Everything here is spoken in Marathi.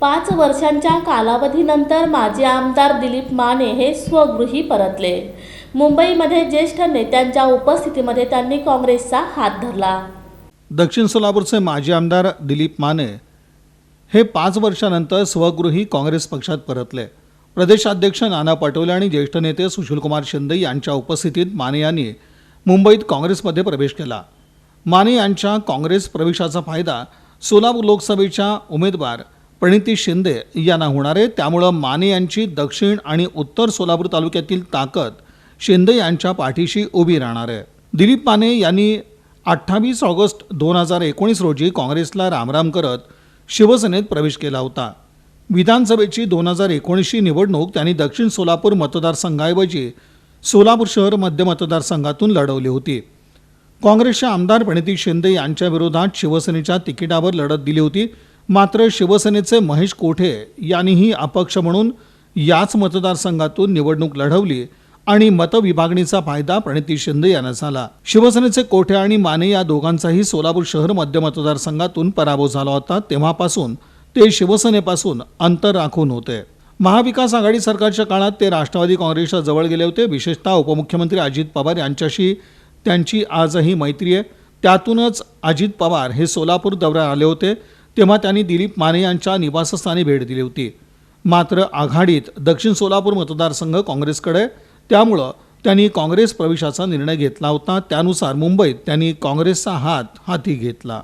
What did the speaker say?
पाच वर्षांच्या कालावधीनंतर माजी आमदार दिलीप माने हे स्वगृही परतले. मुंबईमध्ये ज्येष्ठ नेत्यांच्या उपस्थितीमध्ये त्यांनी काँग्रेसचा हात धरला. दक्षिण सोलापूरचे माजी आमदार दिलीप माने हे पाच वर्षानंतर स्वगृही काँग्रेस पक्षात परतले. प्रदेशाध्यक्ष नाना पटोले आणि ज्येष्ठ नेते सुशीलकुमार शिंदे यांच्या उपस्थितीत माने यांनी मुंबईत काँग्रेसमध्ये प्रवेश केला. माने यांच्या काँग्रेस प्रवेशाचा फायदा सोलापूर लोकसभेच्या उमेदवार प्रणिती शिंदे यांना होणार आहे. त्यामुळं माने यांची दक्षिण आणि उत्तर सोलापूर तालुक्यातील ताकद शिंदे यांच्या पाठीशी उभी राहणार आहे. दिलीप माने यांनी अठ्ठावीस ऑगस्ट दोन हजार एकोणीस रोजी काँग्रेसला रामराम करत शिवसेनेत प्रवेश केला होता. विधानसभेची दोन हजार एकोणीसची निवडणूक त्यांनी दक्षिण सोलापूर मतदारसंघाऐवजी सोलापूर शहर मध्य मतदारसंघातून लढवली होती. काँग्रेसच्या आमदार प्रणिती शिंदे यांच्या विरोधात शिवसेनेच्या तिकिटावर लढत दिली होती. मात्र शिवसेनेचे महेश कोठे यांनीही अपक्ष म्हणून याच मतदारसंघातून निवडणूक लढवली आणि मतविभागणीचा फायदा प्रणिती शिंदे यांना झाला. शिवसेनेचे कोठे आणि माने या दोघांचाही सोलापूर शहर मध्य मतदारसंघातून पराभव झाला होता तेव्हापासून ते शिवसेनेपासून अंतर राखून होते. महाविकास आघाडी सरकारच्या काळात ते राष्ट्रवादी काँग्रेसच्या जवळ गेले होते. विशेषतः उपमुख्यमंत्री अजित पवार यांच्याशी त्यांची आजही मैत्री आहे. त्यातूनच अजित पवार हे सोलापूर दौऱ्यात आले होते. तेव्हा त्यांनी दिलीप माने यांच्या निवासस्थानी भेट दिली होती. मात्र आघाडीत दक्षिण सोलापूर मतदारसंघ काँग्रेसकडे त्यामुळं त्यांनी काँग्रेस प्रवेशाचा निर्णय घेतला होता. त्यानुसार मुंबईत त्यांनी काँग्रेसचा हात हाती घेतला.